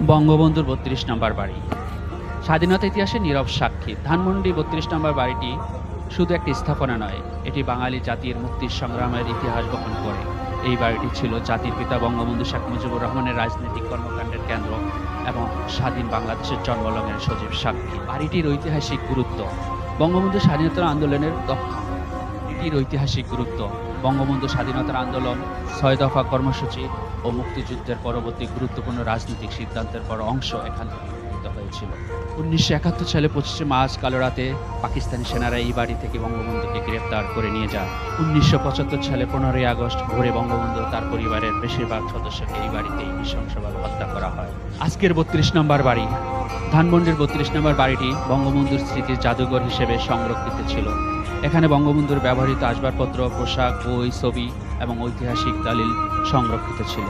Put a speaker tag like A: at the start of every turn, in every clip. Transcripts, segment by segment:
A: বঙ্গবন্ধুর বত্রিশ নম্বর বাড়ি। স্বাধীনতা ইতিহাসে নীরব সাক্ষী। ধানমন্ডি বত্রিশ নম্বর বাড়িটি শুধু একটি স্থাপনা নয়, এটি বাঙালি জাতির মুক্তির সংগ্রামের ইতিহাস বহন করে। এই বাড়িটি ছিল জাতির পিতা বঙ্গবন্ধু শেখ মুজিবুর রহমানের রাজনৈতিক কর্মকাণ্ডের কেন্দ্র এবং স্বাধীন বাংলাদেশের জন্মলগ্নের সজীব সাক্ষী। বাড়িটির ঐতিহাসিক গুরুত্ব। বঙ্গবন্ধু স্বাধীনতা আন্দোলনের দক্ষ এটির ঐতিহাসিক গুরুত্ব, বঙ্গবন্ধু স্বাধীনতার আন্দোলন, ছয় দফা কর্মসূচি ও মুক্তিযুদ্ধের পরবর্তী গুরুত্বপূর্ণ রাজনৈতিক সিদ্ধান্তের বড় অংশ এখান থেকে গৃহীত হয়েছিল। উনিশশো একাত্তর সালে পঁচিশে মার্চ কালো রাতে পাকিস্তানি সেনারা এই বাড়ি থেকে বঙ্গবন্ধুকে গ্রেপ্তার করে নিয়ে যায়। উনিশশো পঁচাত্তর সালে পনেরোই আগস্ট ভোরে বঙ্গবন্ধু তার পরিবারের বেশিরভাগ সদস্যকে এই বাড়িতেই নৃশংসভাবে হত্যা করা হয়। আজকের বত্রিশ নম্বর বাড়ি। ধানমন্ডির বত্রিশ নম্বর বাড়িটি বঙ্গবন্ধুর স্মৃতির জাদুঘর হিসেবে সংরক্ষিত ছিল। এখানে বঙ্গবন্ধুর ব্যবহৃত আসবাবপত্র, পোশাক, বই, ছবি এবং ঐতিহাসিক দালিল সংরক্ষিত ছিল।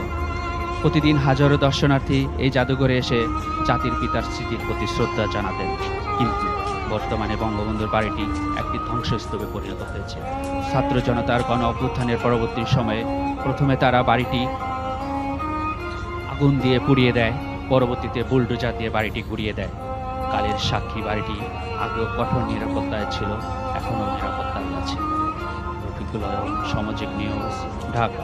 A: প্রতিদিন হাজারো দর্শনার্থী এই জাদুঘরে এসে জাতির পিতার স্মৃতির প্রতি শ্রদ্ধা জানাতেন। কিন্তু বর্তমানে বঙ্গবন্ধুর বাড়িটি একটি ধ্বংসস্তূপে পরিণত হয়েছে। ছাত্র জনতার গণ অভ্যুত্থানের পরবর্তী সময়ে প্রথমে তারা বাড়িটি আগুন দিয়ে পুড়িয়ে দেয়, পরবর্তীতে বুলডোজার দিয়ে বাড়িটি ঘুরিয়ে দেয়। কালের সাক্ষী বাড়িটি আগেও কঠোর নিরাপত্তায় ছিল এখনও নিরাপত্তায় আছে। রফিকুল সামাজিক নিউজ ঢাকা।